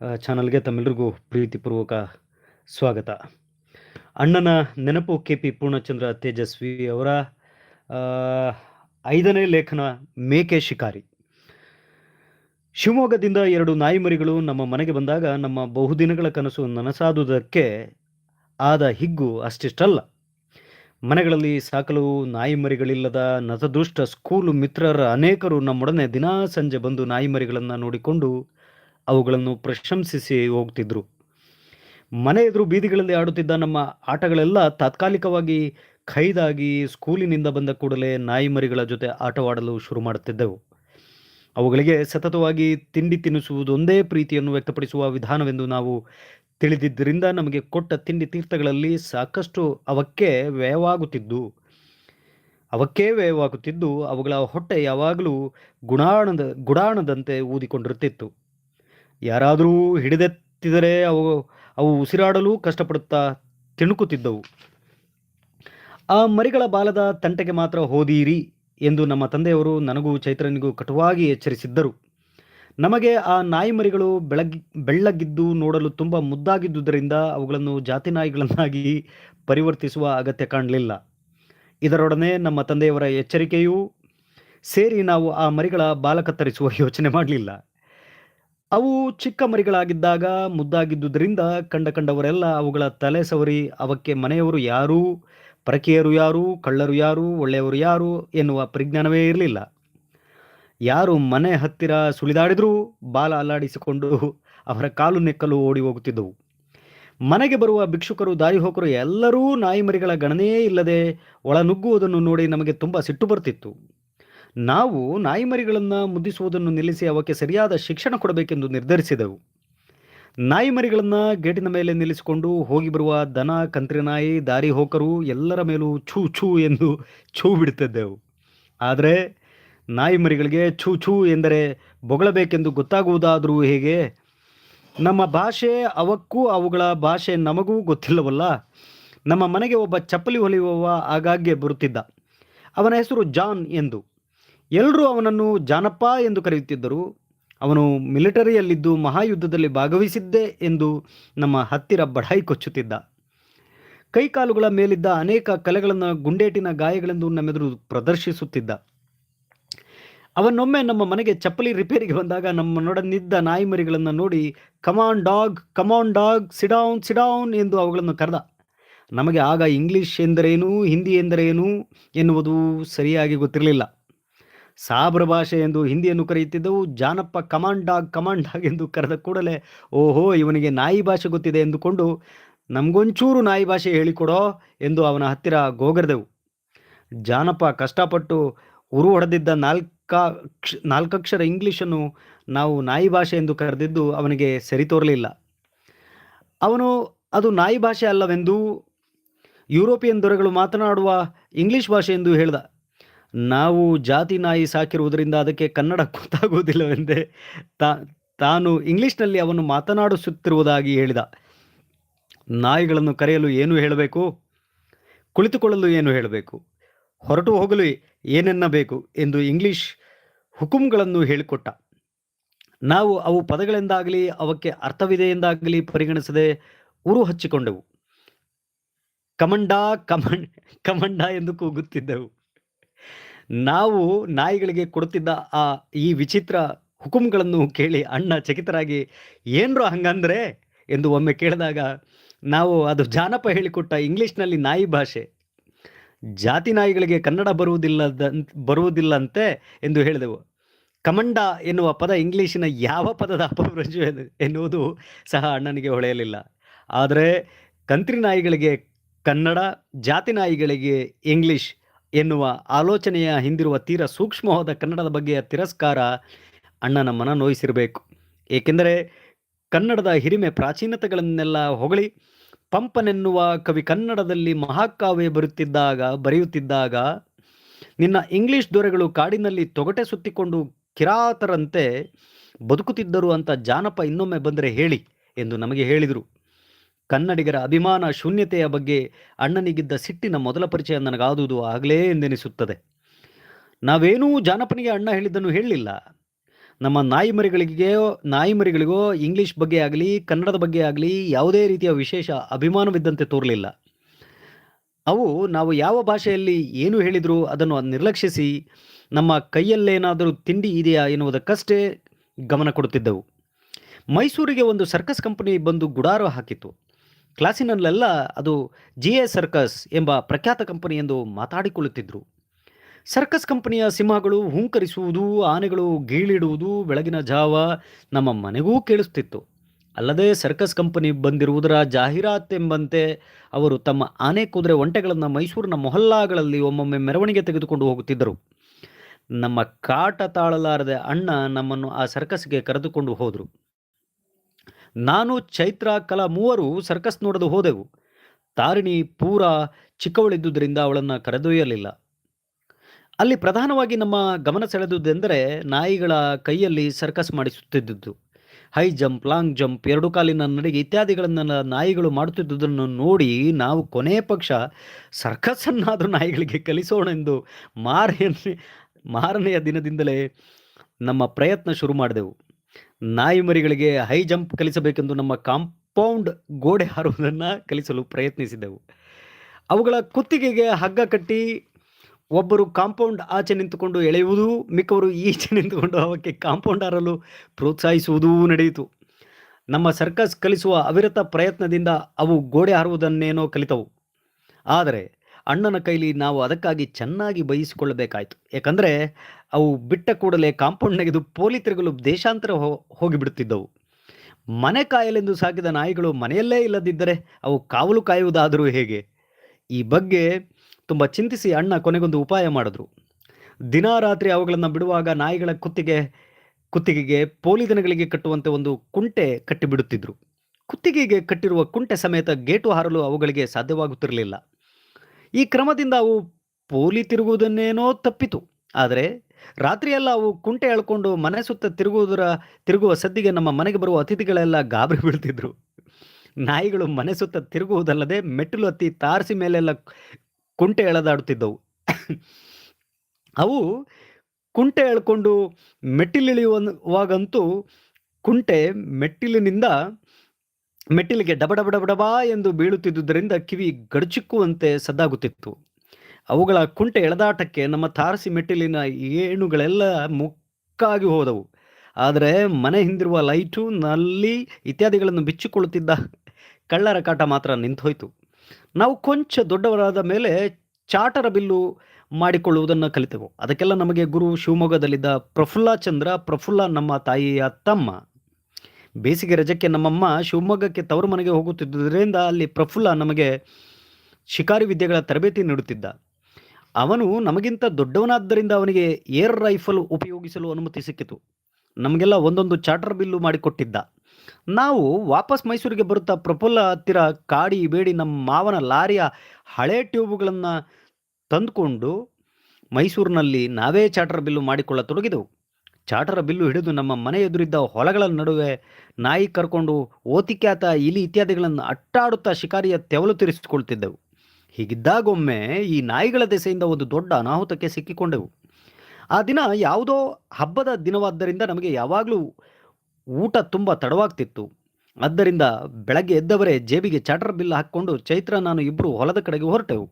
ಚಾನಲ್ಗೆ ತಮ್ಮೆಲ್ಲರಿಗೂ ಪ್ರೀತಿಪೂರ್ವಕ ಸ್ವಾಗತ. ಅಣ್ಣನ ನೆನಪು ಕೆ ಪಿ ಪೂರ್ಣಚಂದ್ರ ತೇಜಸ್ವಿ ಅವರ ಐದನೇ ಲೇಖನ ಮೇಕೆ ಶಿಕಾರಿ. ಶಿವಮೊಗ್ಗದಿಂದ ಎರಡು ನಾಯಿಮರಿಗಳು ನಮ್ಮ ಮನೆಗೆ ಬಂದಾಗ ನಮ್ಮ ಬಹುದಿನಗಳ ಕನಸು ನನಸಾದುದಕ್ಕೆ ಆದ ಹಿಗ್ಗು ಅಷ್ಟಿಷ್ಟಲ್ಲ. ಮನೆಗಳಲ್ಲಿ ಸಾಕಲು ನಾಯಿಮರಿಗಳಿಲ್ಲದ ನತದೃಷ್ಟ ಸ್ಕೂಲು ಮಿತ್ರರ ಅನೇಕರು ನಮ್ಮೊಡನೆ ದಿನಾ ಸಂಜೆ ಬಂದು ನಾಯಿಮರಿಗಳನ್ನು ನೋಡಿಕೊಂಡು ಅವುಗಳನ್ನು ಪ್ರಶಂಸಿಸಿ ಹೋಗ್ತಿದ್ರು. ಮನೆ ಎದುರು ಬೀದಿಗಳಲ್ಲಿ ಆಡುತ್ತಿದ್ದ ನಮ್ಮ ಆಟಗಳೆಲ್ಲ ತಾತ್ಕಾಲಿಕವಾಗಿ ಖೈದಾಗಿ ಸ್ಕೂಲಿನಿಂದ ಬಂದ ಕೂಡಲೇ ನಾಯಿಮರಿಗಳ ಜೊತೆ ಆಟವಾಡಲು ಶುರು ಮಾಡುತ್ತಿದ್ದೆವು. ಅವುಗಳಿಗೆ ಸತತವಾಗಿ ತಿಂಡಿ ತಿನ್ನಿಸುವುದೊಂದೇ ಪ್ರೀತಿಯನ್ನು ವ್ಯಕ್ತಪಡಿಸುವ ವಿಧಾನವೆಂದು ನಾವು ತಿಳಿದಿದ್ದರಿಂದ ನಮಗೆ ಕೊಟ್ಟ ತಿಂಡಿ ತೀರ್ಥಗಳಲ್ಲಿ ಸಾಕಷ್ಟು ಅವಕ್ಕೆ ವ್ಯಯವಾಗುತ್ತಿದ್ದು ಅವಕ್ಕೆ ವ್ಯಯವಾಗುತ್ತಿದ್ದು ಅವುಗಳ ಹೊಟ್ಟೆ ಯಾವಾಗಲೂ ಗುಣಾಣದ, ಗುಡಾಣದಂತೆ ಊದಿಕೊಂಡಿರುತ್ತಿತ್ತು. ಯಾರಾದರೂ ಹಿಡಿದೆತ್ತಿದರೆ ಅವು ಅವು ಉಸಿರಾಡಲು ಕಷ್ಟಪಡುತ್ತಾ ತಿಣುಕುತ್ತಿದ್ದವು. ಆ ಮರಿಗಳ ಬಾಲದ ತಂಟೆಗೆ ಮಾತ್ರ ಹೋದೀರಿ ಎಂದು ನಮ್ಮ ತಂದೆಯವರು ನನಗೂ ಚೈತ್ರನಿಗೂ ಕಟುವಾಗಿ ಎಚ್ಚರಿಸಿದ್ದರು. ನಮಗೆ ಆ ನಾಯಿ ಮರಿಗಳು ಬೆಳಗ್ಗೆ ಬೆಳ್ಳಗಿದ್ದು ನೋಡಲು ತುಂಬ ಮುದ್ದಾಗಿದ್ದುದರಿಂದ ಅವುಗಳನ್ನು ಜಾತಿ ನಾಯಿಗಳನ್ನಾಗಿ ಪರಿವರ್ತಿಸುವ ಅಗತ್ಯ ಕಾಣಲಿಲ್ಲ. ಇದರೊಡನೆ ನಮ್ಮ ತಂದೆಯವರ ಎಚ್ಚರಿಕೆಯೂ ಸೇರಿ ನಾವು ಆ ಮರಿಗಳ ಬಾಲ ಕತ್ತರಿಸುವ ಯೋಚನೆ ಮಾಡಲಿಲ್ಲ. ಅವು ಚಿಕ್ಕ ಮರಿಗಳಾಗಿದ್ದಾಗ ಮುದ್ದಾಗಿದ್ದುದರಿಂದ ಕಂಡ ಕಂಡವರೆಲ್ಲ ಅವುಗಳ ತಲೆ ಸವರಿ, ಅವಕ್ಕೆ ಮನೆಯವರು ಯಾರು, ಪರಕೀಯರು ಯಾರು, ಕಳ್ಳರು ಯಾರು, ಒಳ್ಳೆಯವರು ಯಾರು ಎನ್ನುವ ಪರಿಜ್ಞಾನವೇ ಇರಲಿಲ್ಲ. ಯಾರು ಮನೆ ಹತ್ತಿರ ಸುಳಿದಾಡಿದರೂ ಬಾಲ ಅಲ್ಲಾಡಿಸಿಕೊಂಡು ಅವರ ಕಾಲು ನೆಕ್ಕಲು ಓಡಿ ಹೋಗುತ್ತಿದ್ದವು. ಮನೆಗೆ ಬರುವ ಭಿಕ್ಷುಕರು ದಾರಿಹೋಕರು ಎಲ್ಲರೂ ನಾಯಿಮರಿಗಳ ಗಣನೆಯೇ ಇಲ್ಲದೆ ಒಳನುಗ್ಗುವುದನ್ನು ನೋಡಿ ನಮಗೆ ತುಂಬ ಸಿಟ್ಟು ಬರ್ತಿತ್ತು. ನಾವು ನಾಯಿಮರಿಗಳನ್ನು ಮುದ್ದಿಸುವುದನ್ನು ನಿಲ್ಲಿಸಿ ಅವಕ್ಕೆ ಸರಿಯಾದ ಶಿಕ್ಷಣ ಕೊಡಬೇಕೆಂದು ನಿರ್ಧರಿಸಿದೆವು. ನಾಯಿಮರಿಗಳನ್ನು ಗೇಟಿನ ಮೇಲೆ ನಿಲ್ಲಿಸಿಕೊಂಡು ಹೋಗಿ ಬರುವ ದನ ಕಂತ್ರಿ ನಾಯಿ ದಾರಿ ಹೋಕರು ಎಲ್ಲರ ಮೇಲೂ ಛೂ ಛೂ ಎಂದು ಛೂ ಬಿಡುತ್ತಿದ್ದೆವು. ಆದರೆ ನಾಯಿಮರಿಗಳಿಗೆ ಛೂ ಛೂ ಎಂದರೆ ಬೊಗಳಬೇಕೆಂದು ಗೊತ್ತಾಗುವುದಾದರೂ ಹೇಗೆ? ನಮ್ಮ ಭಾಷೆ ಅವಕ್ಕೂ ಅವುಗಳ ಭಾಷೆ ನಮಗೂ ಗೊತ್ತಿಲ್ಲವಲ್ಲ? ನಮ್ಮ ಮನೆಗೆ ಒಬ್ಬ ಚಪ್ಪಲಿ ಹೊಲಿಯುವವ ಆಗಾಗ್ಗೆ ಬರುತ್ತಿದ್ದ. ಅವನ ಹೆಸರು ಜಾನ್ ಎಂದು. ಎಲ್ಲರೂ ಅವನನ್ನು ಜಾನಪ್ಪ ಎಂದು ಕರೆಯುತ್ತಿದ್ದರು. ಅವನು ಮಿಲಿಟರಿಯಲ್ಲಿದ್ದು ಮಹಾಯುದ್ಧದಲ್ಲಿ ಭಾಗವಹಿಸಿದ್ದೆ ಎಂದು ನಮ್ಮ ಹತ್ತಿರ ಬಡಾಯಿ ಕೊಚ್ಚುತ್ತಿದ್ದ. ಕೈಕಾಲುಗಳ ಮೇಲಿದ್ದ ಅನೇಕ ಕಲೆಗಳನ್ನು ಗುಂಡೇಟಿನ ಗಾಯಗಳೆಂದು ನಮ್ಮೆದುರು ಪ್ರದರ್ಶಿಸುತ್ತಿದ್ದ. ಅವನೊಮ್ಮೆ ನಮ್ಮ ಮನೆಗೆ ಚಪ್ಪಲಿ ರಿಪೇರಿಗೆ ಬಂದಾಗ ನಮ್ಮನೊಡನಿದ್ದ ನಾಯಿ ನಾಯಿಮರಿಗಳನ್ನು ನೋಡಿ come on dog come on dog sit down sit down ಎಂದು ಅವುಗಳನ್ನು ಕರೆದ. ನಮಗೆ ಆಗ ಇಂಗ್ಲಿಷ್ ಎಂದರೇನು, ಹಿಂದಿ ಎಂದರೇನು ಎನ್ನುವುದು ಸರಿಯಾಗಿ ಗೊತ್ತಿರಲಿಲ್ಲ. ಸಾಬ್ರ ಭಾಷೆ ಎಂದು ಹಿಂದಿಯನ್ನು ಕರೆಯುತ್ತಿದ್ದವು. ಜಾನಪ್ಪ ಕಮಾಂಡಾಗ್ ಕಮಾಂಡಾಗ್ ಕಮಾಂಡ್ ಡಾಗ್ ಎಂದು ಕರೆದ ಕೂಡಲೇ, ಓಹೋ, ಇವನಿಗೆ ನಾಯಿ ಭಾಷೆ ಗೊತ್ತಿದೆ ಎಂದುಕೊಂಡು, ನಮಗೊಂಚೂರು ನಾಯಿ ಭಾಷೆ ಹೇಳಿಕೊಡೋ ಎಂದು ಅವನ ಹತ್ತಿರ ಗೋಗರೆದೆವು. ಜಾನಪ್ಪ ಕಷ್ಟಪಟ್ಟು ಉರು ಹೊಡೆದಿದ್ದ ನಾಲ್ಕ ನಾಲ್ಕಕ್ಷರ ಇಂಗ್ಲೀಷನ್ನು ನಾವು ನಾಯಿ ಭಾಷೆ ಎಂದು ಕರೆದಿದ್ದು ಅವನಿಗೆ ಸರಿ ತೋರಲಿಲ್ಲ. ಅವನು, ಅದು ನಾಯಿ ಭಾಷೆ ಅಲ್ಲವೆಂದು ಯುರೋಪಿಯನ್ ದೊರೆಗಳು ಮಾತನಾಡುವ ಇಂಗ್ಲಿಷ್ ಭಾಷೆ ಎಂದು ಹೇಳ್ದ. ನಾವು ಜಾತಿ ನಾಯಿ ಸಾಕಿರುವುದರಿಂದ ಅದಕ್ಕೆ ಕನ್ನಡ ಗೊತ್ತಾಗುವುದಿಲ್ಲವೆಂದೇ ತಾ, ತಾನು ಇಂಗ್ಲಿಷ್ನಲ್ಲಿ ಅವನು ಮಾತನಾಡಿಸುತ್ತಿರುವುದಾಗಿ ಹೇಳಿದ. ನಾಯಿಗಳನ್ನು ಕರೆಯಲು ಏನು ಹೇಳಬೇಕು? ಕುಳಿತುಕೊಳ್ಳಲು ಏನು ಹೇಳಬೇಕು? ಹೊರಟು ಹೋಗಲು ಏನೆನ್ನಬೇಕು? ಎಂದು ಇಂಗ್ಲಿಷ್ ಹುಕುಂಗಳನ್ನು ಹೇಳಿಕೊಟ್ಟ. ನಾವು ಅವು ಪದಗಳೆಂದಾಗಲಿ, ಅವಕ್ಕೆ ಅರ್ಥವಿದೆ ಎಂದಾಗಲಿ ಪರಿಗಣಿಸದೆ ಉರು ಹಚ್ಚಿಕೊಂಡೆವು. ಕಮಂಡ, ಕಮಂಡ್, ಕಮಂಡ ಎಂದು ಕೂಗುತ್ತಿದ್ದೆವು. ನಾವು ನಾಯಿಗಳಿಗೆ ಕೊಡುತ್ತಿದ್ದ ಆ ಈ ವಿಚಿತ್ರ ಹುಕುಂಗಳನ್ನು ಕೇಳಿ ಅಣ್ಣ ಚಕಿತರಾಗಿ, ಏನ್ರೋ ಹಂಗಂದ್ರೆ? ಎಂದು ಒಮ್ಮೆ ಕೇಳಿದಾಗ, ನಾವು ಅದು ಜಾನಪ ಹೇಳಿಕೊಟ್ಟ ಇಂಗ್ಲಿಷ್ನಲ್ಲಿ ನಾಯಿ ಭಾಷೆ. ಜಾತಿ ನಾಯಿಗಳಿಗೆ ಕನ್ನಡ ಬರುವುದಿಲ್ಲದ, ಬರುವುದಿಲ್ಲಂತೆ? ಎಂದು ಹೇಳಿದೆವು. ಕಮಂಡ ಎನ್ನುವ ಪದ ಇಂಗ್ಲೀಷಿನ ಯಾವ ಪದದ ಅಪಭ್ರಂಶ ಎನ್ನುವುದು ಸಹ ಅಣ್ಣನಿಗೆ ಹೊಳೆಯಲಿಲ್ಲ. ಆದರೆ, ಕಂತ್ರಿ ನಾಯಿಗಳಿಗೆ ಕನ್ನಡ, ಜಾತಿ ನಾಯಿಗಳಿಗೆ ಇಂಗ್ಲಿಷ್ ಎನ್ನುವ ಆಲೋಚನೆಯ ಹಿಂದಿರುವ ತೀರ ಸೂಕ್ಷ್ಮವಾದ ಕನ್ನಡದ ಬಗ್ಗೆಯ ತಿರಸ್ಕಾರ ಅಣ್ಣನ ಮನ ನೋಯಿಸಿರಬೇಕು. ಏಕೆಂದರೆ ಕನ್ನಡದ ಹಿರಿಮೆ ಪ್ರಾಚೀನತೆಗಳನ್ನೆಲ್ಲ ಹೊಗಳಿ ಪಂಪನೆನ್ನುವ ಕವಿ ಕನ್ನಡದಲ್ಲಿ ಮಹಾಕಾವ್ಯ ಬರುತ್ತಿದ್ದಾಗ, ಬರೆಯುತ್ತಿದ್ದಾಗ ನಿನ್ನ ಇಂಗ್ಲಿಷ್ ದೊರೆಗಳು ಕಾಡಿನಲ್ಲಿ ತೊಗಟೆ ಸುತ್ತಿಕೊಂಡು ಕಿರಾತರಂತೆ ಬದುಕುತ್ತಿದ್ದರು ಅಂತ ಜಾನಪ ಇನ್ನೊಮ್ಮೆ ಬಂದರೆ ಹೇಳಿ ಎಂದು ನಮಗೆ ಹೇಳಿದರು. ಕನ್ನಡಿಗರ ಅಭಿಮಾನ ಶೂನ್ಯತೆಯ ಬಗ್ಗೆ ಅಣ್ಣನಿಗಿದ್ದ ಸಿಟ್ಟಿನ ಮೊದಲ ಪರಿಚಯ ನನಗಾದುದು ಆಗಲೇ ಎಂದೆನಿಸುತ್ತದೆ. ನಾವೇನೂ ಜಾನಪನಿಗೆ ಅಣ್ಣ ಹೇಳಿದ್ದನ್ನು ಹೇಳಲಿಲ್ಲ ನಮ್ಮ ನಾಯಿಮರಿಗಳಿಗೆ ನಾಯಿಮರಿಗಳಿಗೋ ನಾಯಿ ಮರಿಗಳಿಗೋ ಇಂಗ್ಲಿಷ್ ಬಗ್ಗೆ ಆಗಲಿ, ಕನ್ನಡದ ಬಗ್ಗೆ ಆಗಲಿ ಯಾವುದೇ ರೀತಿಯ ವಿಶೇಷ ಅಭಿಮಾನವಿದ್ದಂತೆ ತೋರಲಿಲ್ಲ. ಅವು ನಾವು ಯಾವ ಭಾಷೆಯಲ್ಲಿ ಏನು ಹೇಳಿದರೂ ಅದನ್ನು ನಿರ್ಲಕ್ಷಿಸಿ, ನಮ್ಮ ಕೈಯಲ್ಲೇನಾದರೂ ತಿಂಡಿ ಇದೆಯಾ ಎನ್ನುವುದಕ್ಕಷ್ಟೇ ಗಮನ ಕೊಡುತ್ತಿದ್ದವು. ಮೈಸೂರಿಗೆ ಒಂದು ಸರ್ಕಸ್ ಕಂಪನಿ ಬಂದು ಗುಡಾರ ಹಾಕಿತ್ತು. ಕ್ಲಾಸಿನಲ್ಲೆಲ್ಲ ಅದು ಜಿ ಎ ಸರ್ಕಸ್ ಎಂಬ ಪ್ರಖ್ಯಾತ ಕಂಪನಿ ಎಂದು ಮಾತಾಡಿಕೊಳ್ಳುತ್ತಿದ್ದರು ಸರ್ಕಸ್ ಕಂಪನಿಯ ಸಿಂಹಗಳು ಹುಂಕರಿಸುವುದು, ಆನೆಗಳು ಗೀಳಿಡುವುದು, ಬೆಳಗಿನ ಜಾವ ನಮ್ಮ ಮನೆಗೂ ಕೇಳಿಸ್ತಿತ್ತು. ಅಲ್ಲದೆ ಸರ್ಕಸ್ ಕಂಪನಿ ಬಂದಿರುವುದರ ಜಾಹೀರಾತೆಂಬಂತೆ ಅವರು ತಮ್ಮ ಆನೆ ಕುದುರೆ ಒಂಟೆಗಳನ್ನು ಮೈಸೂರಿನ ಮೊಹಲ್ಲಾಗಳಲ್ಲಿ ಒಮ್ಮೊಮ್ಮೆ ಮೆರವಣಿಗೆ ತೆಗೆದುಕೊಂಡು ಹೋಗುತ್ತಿದ್ದರು. ನಮ್ಮ ಕಾಟ ತಾಳಲಾರದೆ ಅಣ್ಣ ನಮ್ಮನ್ನು ಆ ಸರ್ಕಸ್ಗೆ ಕರೆದುಕೊಂಡು ಹೋದರು. ನಾನು ಚೈತ್ರ ಕಲಾ ಮೂವರು ಸರ್ಕಸ್ ನೋಡಲು ಹೋದೆವು. ತಾರಿಣಿ ಪೂರ ಚಿಕ್ಕವಳಿದ್ದುದರಿಂದ ಅವಳನ್ನು ಕರೆದೊಯ್ಯಲಿಲ್ಲ. ಅಲ್ಲಿ ಪ್ರಧಾನವಾಗಿ ನಮ್ಮ ಗಮನ ಸೆಳೆದುದೆಂದರೆ ನಾಯಿಗಳ ಕೈಯಲ್ಲಿ ಸರ್ಕಸ್ ಮಾಡಿಸುತ್ತಿದ್ದುದು. ಹೈ ಜಂಪ್, ಲಾಂಗ್ ಜಂಪ್, ಎರಡು ಕಾಲಿನ ನಡಿಗೆ ಇತ್ಯಾದಿಗಳನ್ನೆಲ್ಲ ನಾಯಿಗಳು ಮಾಡುತ್ತಿದ್ದುದನ್ನು ನೋಡಿ ನಾವು ಕೊನೆಯ ಪಕ್ಷ ಸರ್ಕಸ್ಸನ್ನಾದರೂ ನಾಯಿಗಳಿಗೆ ಕಲಿಸೋಣೆಂದು ಮಾರನೇ, ಮಾರನೆಯ ದಿನದಿಂದಲೇ ನಮ್ಮ ಪ್ರಯತ್ನ ಶುರು ಮಾಡಿದೆವು. ನಾಯಿ ಮರಿಗಳಿಗೆ ಹೈ ಜಂಪ್ ಕಲಿಸಬೇಕೆಂದು ನಮ್ಮ ಕಾಂಪೌಂಡ್ ಗೋಡೆ ಹಾರುವುದನ್ನು ಕಲಿಸಲು ಪ್ರಯತ್ನಿಸಿದ್ದೆವು. ಅವುಗಳ ಕುತ್ತಿಗೆಗೆ ಹಗ್ಗ ಕಟ್ಟಿ ಒಬ್ಬರು ಕಾಂಪೌಂಡ್ ಆಚೆ ನಿಂತುಕೊಂಡು ಎಳೆಯುವುದು, ಮಿಕ್ಕವರು ಈಚೆ ನಿಂತುಕೊಂಡು ಅವಕ್ಕೆ ಕಾಂಪೌಂಡ್ ಹಾರಲು ಪ್ರೋತ್ಸಾಹಿಸುವುದೂ ನಡೆಯಿತು. ನಮ್ಮ ಸರ್ಕಸ್ ಕಲಿಸುವ ಅವಿರತ ಪ್ರಯತ್ನದಿಂದ ಅವು ಗೋಡೆ ಹಾರುವುದನ್ನೇನೋ ಕಲಿತವು. ಆದರೆ ಅಣ್ಣನ ಕೈಲಿ ನಾವು ಅದಕ್ಕಾಗಿ ಚೆನ್ನಾಗಿ ಬಯಸಿಕೊಳ್ಳಬೇಕಾಯಿತು. ಯಾಕಂದರೆ ಅವು ಬಿಟ್ಟ ಕೂಡಲೇ ಕಾಂಪೌಂಡ್ ನೆಗೆದು ಪೋಲಿ ತಿರುಗಲು ದೇಶಾಂತರ ಹೋಗಿಬಿಡುತ್ತಿದ್ದವು. ಮನೆ ಕಾಯಲೆಂದು ಸಾಕಿದ ನಾಯಿಗಳು ಮನೆಯಲ್ಲೇ ಇಲ್ಲದಿದ್ದರೆ ಅವು ಕಾವಲು ಕಾಯುವುದಾದರೂ ಹೇಗೆ? ಈ ಬಗ್ಗೆ ತುಂಬ ಚಿಂತಿಸಿ ಅಣ್ಣ ಕೊನೆಗೊಂದು ಉಪಾಯ ಮಾಡಿದ್ರು. ದಿನ ರಾತ್ರಿ ಅವುಗಳನ್ನು ಬಿಡುವಾಗ ನಾಯಿಗಳ ಕುತ್ತಿಗೆ, ಕುತ್ತಿಗೆಗೆ ಪೋಲಿ ದಿನಗಳಿಗೆ ಕಟ್ಟುವಂತೆ ಒಂದು ಕುಂಟೆ ಕಟ್ಟಿಬಿಡುತ್ತಿದ್ರು. ಕುತ್ತಿಗೆಗೆ ಕಟ್ಟಿರುವ ಕುಂಟೆ ಸಮೇತ ಗೇಟು ಹಾರಲು ಅವುಗಳಿಗೆ ಸಾಧ್ಯವಾಗುತ್ತಿರಲಿಲ್ಲ. ಈ ಕ್ರಮದಿಂದ ಅವು ಪೋಲಿ ತಿರುಗುವುದನ್ನೇನೋ ತಪ್ಪಿತು. ಆದರೆ ರಾತ್ರಿಯೆಲ್ಲ ಅವು ಕುಂಟೆ ಎಳ್ಕೊಂಡು ಮನೆ ಸುತ್ತ ತಿರುಗುವುದರ, ತಿರುಗುವ ಸದ್ದಿಗೆ ನಮ್ಮ ಮನೆಗೆ ಬರುವ ಅತಿಥಿಗಳೆಲ್ಲ ಗಾಬರಿ ಬೀಳ್ತಿದ್ರು. ನಾಯಿಗಳು ಮನೆ ಸುತ್ತ ತಿರುಗುವುದಲ್ಲದೆ ಮೆಟ್ಟಿಲು ಹತ್ತಿ ತಾರಸಿ ಮೇಲೆಲ್ಲ ಕುಂಟೆ ಎಳೆದಾಡುತ್ತಿದ್ದವು. ಅವು ಕುಂಟೆ ಎಳ್ಕೊಂಡು ಮೆಟ್ಟಿಲಿಳಿಯುವಾಗಂತೂ ಕುಂಟೆ ಮೆಟ್ಟಿಲಿನಿಂದ ಮೆಟ್ಟಿಲಿಗೆ ಡಬ ಡಬ ಡಬ ಡಬಾ ಎಂದು ಬೀಳುತ್ತಿದ್ದುದರಿಂದ ಕಿವಿ ಗಡಚಿಕ್ಕುವಂತೆ ಸದ್ದಾಗುತ್ತಿತ್ತು. ಅವುಗಳ ಕುಂಟೆ ಎಳೆದಾಟಕ್ಕೆ ನಮ್ಮ ತಾರಸಿ ಮೆಟ್ಟಿಲಿನ ಏಣುಗಳೆಲ್ಲ ಮುಕ್ಕಾಗಿ ಹೋದವು. ಆದರೆ ಮನೆ ಹಿಂದಿರುವ ಲೈಟು, ನಲ್ಲಿ ಇತ್ಯಾದಿಗಳನ್ನು ಬಿಚ್ಚಿಕೊಳ್ಳುತ್ತಿದ್ದ ಕಳ್ಳರ ಕಾಟ ಮಾತ್ರ ನಿಂತೋಯ್ತು. ನಾವು ಕೊಂಚ ದೊಡ್ಡವರಾದ ಮೇಲೆ ಚಾಟರ ಬಿಲ್ಲು ಮಾಡಿಕೊಳ್ಳುವುದನ್ನು ಕಲಿತೆವು. ಅದಕ್ಕೆಲ್ಲ ನಮಗೆ ಗುರು ಶಿವಮೊಗ್ಗದಲ್ಲಿದ್ದ ಪ್ರಫುಲ್ಲ ಚಂದ್ರ, ಪ್ರಫುಲ್ಲ ನಮ್ಮ ತಾಯಿಯ ತಮ್ಮ. ಬೇಸಿಗೆ ರಜಕ್ಕೆ ನಮ್ಮಮ್ಮ ಶಿವಮೊಗ್ಗಕ್ಕೆ ತವರು ಮನೆಗೆ ಹೋಗುತ್ತಿದ್ದುದರಿಂದ ಅಲ್ಲಿ ಪ್ರಫುಲ್ಲ ನಮಗೆ ಶಿಕಾರಿ ವಿದ್ಯೆಗಳ ತರಬೇತಿ ನೀಡುತ್ತಿದ್ದ. ಅವನು ನಮಗಿಂತ ದೊಡ್ಡವನಾದ್ದರಿಂದ ಅವನಿಗೆ ಏರ್ ರೈಫಲ್ ಉಪಯೋಗಿಸಲು ಅನುಮತಿ ಸಿಕ್ಕಿತು. ನಮಗೆಲ್ಲ ಒಂದೊಂದು ಚಾರ್ಟರ್ ಬಿಲ್ಲು ಮಾಡಿಕೊಟ್ಟಿದ್ದ. ನಾವು ವಾಪಸ್ ಮೈಸೂರಿಗೆ ಬರುತ್ತಾ ಪ್ರಫುಲ್ಲ ಹತ್ತಿರ ಕಾಡಿ ಬೇಡಿ ನಮ್ಮ ಮಾವನ ಲಾರಿಯ ಹಳೆ ಟ್ಯೂಬ್ಗಳನ್ನು ತಂದುಕೊಂಡು ಮೈಸೂರಿನಲ್ಲಿ ನಾವೇ ಚಾರ್ಟರ್ ಬಿಲ್ಲು ಮಾಡಿಕೊಳ್ಳತೊಡಗಿದೆವು. ಚಾಟರ ಬಿಲ್ಲು ಹಿಡಿದು ನಮ್ಮ ಮನೆ ಎದುರಿದ್ದ ಹೊಲಗಳ ನಡುವೆ ನಾಯಿ ಕರ್ಕೊಂಡು ಓತಿಕ್ಯಾತ ಇಲಿ ಇತ್ಯಾದಿಗಳನ್ನು ಅಟ್ಟಾಡುತ್ತಾ ಶಿಕಾರಿಯ ತೆವಲು ತೀರಿಸಿಕೊಳ್ತಿದ್ದೆವು. ಹೀಗಿದ್ದಾಗೊಮ್ಮೆ ಈ ನಾಯಿಗಳ ದೆಸೆಯಿಂದ ಒಂದು ದೊಡ್ಡ ಅನಾಹುತಕ್ಕೆ ಸಿಕ್ಕಿಕೊಂಡೆವು. ಆ ದಿನ ಯಾವುದೋ ಹಬ್ಬದ ದಿನವಾದ್ದರಿಂದ ನಮಗೆ ಯಾವಾಗಲೂ ಊಟ ತುಂಬ ತಡವಾಗ್ತಿತ್ತು. ಆದ್ದರಿಂದ ಬೆಳಗ್ಗೆ ಎದ್ದವರೇ ಜೇಬಿಗೆ ಚಾಟರ್ ಬಿಲ್ ಹಾಕ್ಕೊಂಡು ಚೈತ್ರ, ನಾನು ಇಬ್ಬರು ಹೊಲದ ಕಡೆಗೆ ಹೊರಟೆವು.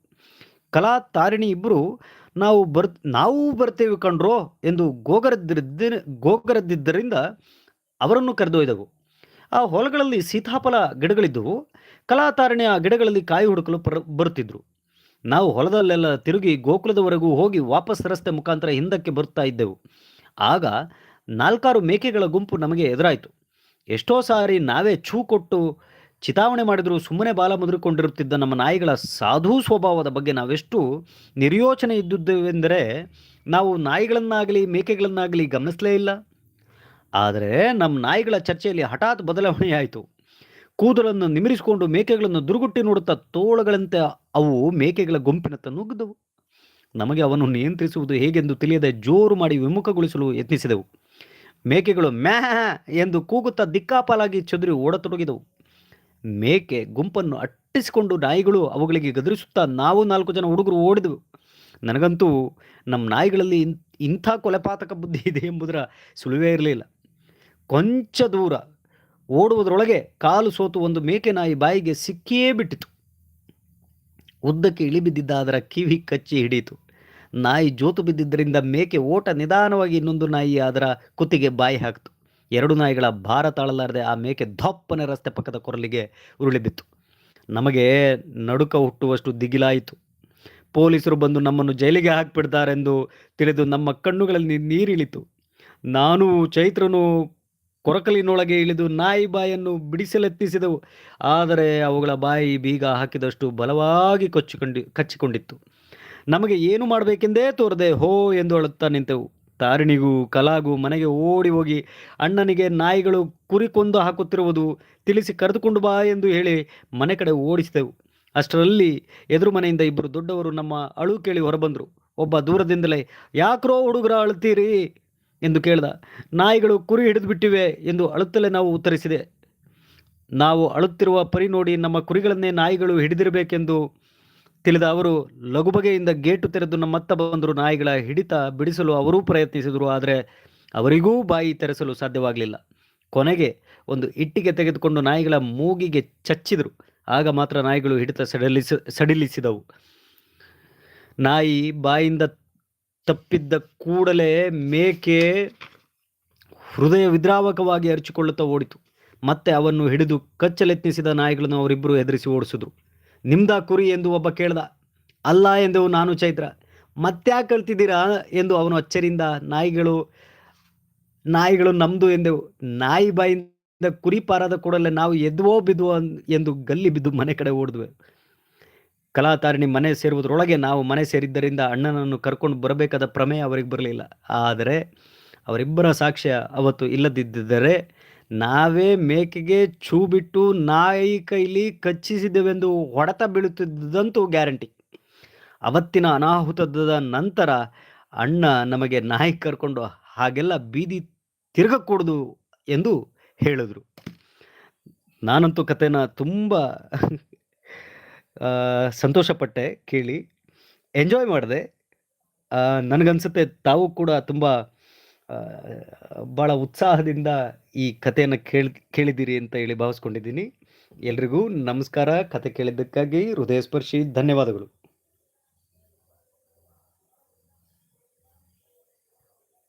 ಕಲಾ, ತಾರಿಣಿ ಇಬ್ಬರು ನಾವು ಬರ್, ನಾವು ಬರ್ತೇವೆ ಕಣ್ರೋ ಎಂದು ಗೋಗರದ್ದಿದ್ದ ಗೋಗರದ್ದಿದ್ದರಿಂದ ಅವರನ್ನು ಕರೆದೊಯ್ದೆವು. ಆ ಹೊಲಗಳಲ್ಲಿ ಸೀತಾಫಲ ಗಿಡಗಳಿದ್ದವು. ಕಲಾತಾರಣೆಯ ಗಿಡಗಳಲ್ಲಿ ಕಾಯಿ ಹುಡುಕಲು ಬರುತ್ತಿದ್ರು. ನಾವು ಹೊಲದಲ್ಲೆಲ್ಲ ತಿರುಗಿ ಗೋಕುಲದವರೆಗೂ ಹೋಗಿ ವಾಪಸ್ ರಸ್ತೆ ಮುಖಾಂತರ ಹಿಂದಕ್ಕೆ ಬರುತ್ತಾ ಇದ್ದೆವು. ಆಗ ನಾಲ್ಕಾರು ಮೇಕೆಗಳ ಗುಂಪು ನಮಗೆ ಎದುರಾಯಿತು. ಎಷ್ಟೋ ಸಾರಿ ನಾವೇ ಛೂ ಕೊಟ್ಟು ಚಿತಾವಣೆ ಮಾಡಿದರೂ, ಸುಮ್ಮನೆ ಬಾಲ ಮುದುರಿಕೊಂಡಿರುತ್ತಿದ್ದ ನಮ್ಮ ನಾಯಿಗಳ ಸಾಧು ಸ್ವಭಾವದ ಬಗ್ಗೆ ನಾವೆಷ್ಟು ನಿರ್ಯೋಚನೆ ಇದ್ದುದ್ದೇವೆಂದರೆ ನಾವು ನಾಯಿಗಳನ್ನಾಗಲಿ ಮೇಕೆಗಳನ್ನಾಗಲಿ ಗಮನಿಸಲೇ ಇಲ್ಲ. ಆದರೆ ನಮ್ಮ ನಾಯಿಗಳ ಚರ್ಚೆಯಲ್ಲಿ ಹಠಾತ್ ಬದಲಾವಣೆಯಾಯಿತು. ಕೂದಲನ್ನು ನಿಮಿರಿಸಿಕೊಂಡು ಮೇಕೆಗಳನ್ನು ದುರುಗುಟ್ಟಿ ನೋಡುತ್ತಾ ತೋಳಗಳಂತೆ ಅವು ಮೇಕೆಗಳ ಗುಂಪಿನತ್ತ ನುಗ್ಗಿದವು. ನಮಗೆ ಅವನ್ನು ನಿಯಂತ್ರಿಸುವುದು ಹೇಗೆಂದು ತಿಳಿಯದೆ ಜೋರು ಮಾಡಿ ವಿಮುಖಗೊಳಿಸಲು ಯತ್ನಿಸಿದೆವು. ಮೇಕೆಗಳು ಮ್ಯಾ ಎಂದು ಕೂಗುತ್ತಾ ದಿಕ್ಕಾಪಾಲಾಗಿ ಚದುರಿ ಓಡತೊಡಗಿದವು. ಮೇಕೆ ಗುಂಪನ್ನು ಅಟ್ಟಿಸಿಕೊಂಡು ನಾಯಿಗಳು ಅವುಗಳಿಗೆ ಗದರಿಸುತ್ತಾ ನಾವು ನಾಲ್ಕು ಜನ ಹುಡುಗರು ಓಡಿದೆವು. ನನಗಂತೂ ನಮ್ಮ ನಾಯಿಗಳಲ್ಲಿ ಇಂಥ ಕೊಲೆಪಾತಕ ಬುದ್ಧಿ ಇದೆ ಎಂಬುದರ ಸುಳಿವೇ ಇರಲಿಲ್ಲ. ಕೊಂಚ ದೂರ ಓಡುವುದರೊಳಗೆ ಕಾಲು ಸೋತು ಒಂದು ಮೇಕೆ ನಾಯಿ ಬಾಯಿಗೆ ಸಿಕ್ಕಿಯೇ ಬಿಟ್ಟಿತು. ಉದ್ದಕ್ಕೆ ಇಳಿಬಿದ್ದಿದ್ದ ಅದರ ಕಿವಿ ಕಚ್ಚಿ ಹಿಡಿಯಿತು. ನಾಯಿ ಜೋತು ಬಿದ್ದಿದ್ದರಿಂದ ಮೇಕೆ ಓಟ ನಿಧಾನವಾಗಿ ಇನ್ನೊಂದು ನಾಯಿ ಅದರ ಕುತ್ತಿಗೆ ಬಾಯಿ ಹಾಕಿತು. ಎರಡು ನಾಯಿಗಳ ಭಾರ ತಾಳಲಾರದೆ ಆ ಮೇಕೆ ದಪ್ಪನೆ ರಸ್ತೆ ಪಕ್ಕದ ಕೊರಲಿಗೆ ಉರುಳಿಬಿತ್ತು. ನಮಗೆ ನಡುಕ ಹುಟ್ಟುವಷ್ಟು ದಿಗಿಲಾಯಿತು. ಪೊಲೀಸರು ಬಂದು ನಮ್ಮನ್ನು ಜೈಲಿಗೆ ಹಾಕಿಬಿಡ್ತಾರೆಂದು ತಿಳಿದು ನಮ್ಮ ಕಣ್ಣುಗಳಲ್ಲಿ ನೀರಿಳಿತು. ನಾನು ಚೈತ್ರನು ಕೊರಕಲಿನೊಳಗೆ ಇಳಿದು ನಾಯಿ ಬಾಯನ್ನು ಬಿಡಿಸಲೆತ್ತಿಸಿದವು. ಆದರೆ ಅವುಗಳ ಬಾಯಿ ಬೀಗ ಹಾಕಿದಷ್ಟು ಬಲವಾಗಿ ಕೊಚ್ಚಿಕೊಂಡಿ, ಕಚ್ಚಿಕೊಂಡಿತ್ತು. ನಮಗೆ ಏನು ಮಾಡಬೇಕೆಂದೇ ತೋರದೆ ಹೋ ಎಂದು ಅಳುತ್ತಾ ನಿಂತೆವು. ತಾರಿಣಿಗೂ ಕಲಾಗೂ ಮನೆಗೆ ಓಡಿ ಹೋಗಿ ಅಣ್ಣನಿಗೆ ನಾಯಿಗಳು ಕುರಿ ಕೊಂದು ಹಾಕುತ್ತಿರುವುದು ತಿಳಿಸಿ ಕರೆದುಕೊಂಡು ಬಾ ಎಂದು ಹೇಳಿ ಮನೆ ಕಡೆ ಓಡಿಸಿದೆವು. ಅಷ್ಟರಲ್ಲಿ ಎದುರು ಮನೆಯಿಂದ ಇಬ್ಬರು ದೊಡ್ಡವರು ನಮ್ಮ ಅಳು ಕೇಳಿ ಹೊರಬಂದರು. ಒಬ್ಬ ದೂರದಿಂದಲೇ, ಯಾಕ್ರೋ ಹುಡುಗರ ಅಳುತ್ತೀರಿ? ಎಂದು ಕೇಳಿದ. ನಾಯಿಗಳು ಕುರಿ ಹಿಡಿದು ಬಿಟ್ಟಿವೆ ಎಂದು ಅಳುತ್ತಲೇ ನಾವು ಉತ್ತರಿಸಿದೆ. ನಾವು ಅಳುತ್ತಿರುವ ಪರಿ ನೋಡಿ ನಮ್ಮ ಕುರಿಗಳನ್ನೇ ನಾಯಿಗಳು ಹಿಡಿದಿರಬೇಕೆಂದು ತಿಳಿದ ಅವರು, ಲಘುಬಗೆಯಿಂದ ಗೇಟು ತೆರೆದು ನಮ್ಮತ್ತ ಬಂದರು ನಾಯಿಗಳ ಹಿಡಿತ ಬಿಡಿಸಲು ಅವರೂ ಪ್ರಯತ್ನಿಸಿದರು, ಆದರೆ ಅವರಿಗೂ ಬಾಯಿ ತೆರೆಸಲು ಸಾಧ್ಯವಾಗಲಿಲ್ಲ. ಕೊನೆಗೆ ಒಂದು ಇಟ್ಟಿಗೆ ತೆಗೆದುಕೊಂಡು ನಾಯಿಗಳ ಮೂಗಿಗೆ ಚಚ್ಚಿದರು. ಆಗ ಮಾತ್ರ ನಾಯಿಗಳು ಹಿಡಿತ ಸಡಿಲಿಸ, ಸಡಿಲಿಸಿದವು. ನಾಯಿ ಬಾಯಿಂದ ತಪ್ಪಿದ್ದ ಕೂಡಲೇ ಮೇಕೆ ಹೃದಯ ವಿದ್ರಾವಕವಾಗಿ ಅರಚಿಕೊಳ್ಳುತ್ತಾ ಓಡಿತು. ಮತ್ತೆ ಅವನ್ನು ಹಿಡಿದು ಕಚ್ಚಲೆತ್ನಿಸಿದ ನಾಯಿಗಳನ್ನು ಅವರಿಬ್ಬರು ಎದುರಿಸಿ ಓಡಿಸಿದ್ರು. ನಿಮ್ದ ಕುರಿ ಎಂದು ಒಬ್ಬ ಕೇಳ್ದ, ಅಲ್ಲ ಎಂದು ನಾನು ಚೈತ್ರ, ಮತ್ತ್ಯಾಕೆ ಕಳ್ತಿದ್ದೀರಾ ಎಂದು ಅವನು ಅಚ್ಚರಿಂದ, ನಾಯಿಗಳು ನಾಯಿಗಳು ನಮ್ದು ಎಂದೆವು ನಾಯಿ ಬಾಯಿಂದ ಕುರಿ ಪಾರಾದ ಕೂಡಲೇ ನಾವು ಎದ್ವೋ ಬಿದ್ವೋ ಎಂದು ಗಲ್ಲಿ ಬಿದ್ದು ಮನೆ ಕಡೆ ಓಡಿದ್ವಿ. ಕಲಾತಾರಿಣಿ ಮನೆ ಸೇರುವುದರೊಳಗೆ ನಾವು ಮನೆ ಸೇರಿದ್ದರಿಂದ ಅಣ್ಣನನ್ನು ಕರ್ಕೊಂಡು ಬರಬೇಕಾದ ಪ್ರಮೇಯ ಅವರಿಗೆ ಬರಲಿಲ್ಲ. ಆದರೆ ಅವರಿಬ್ಬರ ಸಾಕ್ಷ್ಯ ಅವತ್ತು ಇಲ್ಲದಿದ್ದರೆ ನಾವೇ ಮೇಕೆಗೆ ಛೂ ಬಿಟ್ಟು ನಾಯಿ ಕೈಲಿ ಕಚ್ಚಿಸಿದೆವೆಂದು ಹೊಡೆತ ಬೀಳುತ್ತಿದ್ದಂತೂ ಗ್ಯಾರಂಟಿ. ಅವತ್ತಿನ ಅನಾಹುತದ ನಂತರ ಅಣ್ಣ ನಮಗೆ ನಾಯಿ ಕರ್ಕೊಂಡು ಹಾಗೆಲ್ಲ ಬೀದಿ ತಿರುಗಕೂಡದು ಎಂದು ಹೇಳಿದರು. ನಾನಂತೂ ಕತೆನ ತುಂಬ ಸಂತೋಷಪಟ್ಟೆ ಕೇಳಿ. ಎಂಜಾಯ್ ಮಾಡಿದೆ. ನನಗನ್ಸುತ್ತೆ ತಾವು ಕೂಡ ತುಂಬ ಭಾಳ ಉತ್ಸಾಹದಿಂದ ಈ ಕಥೆಯನ್ನು ಕೇಳಿ, ಕೇಳಿದ್ದೀರಿ ಅಂತ ಹೇಳಿ ಭಾವಿಸ್ಕೊಂಡಿದ್ದೀನಿ. ಎಲ್ರಿಗೂ ನಮಸ್ಕಾರ. ಕತೆ ಕೇಳಿದ್ದಕ್ಕಾಗಿ ಹೃದಯ ಸ್ಪರ್ಶಿ ಧನ್ಯವಾದಗಳು.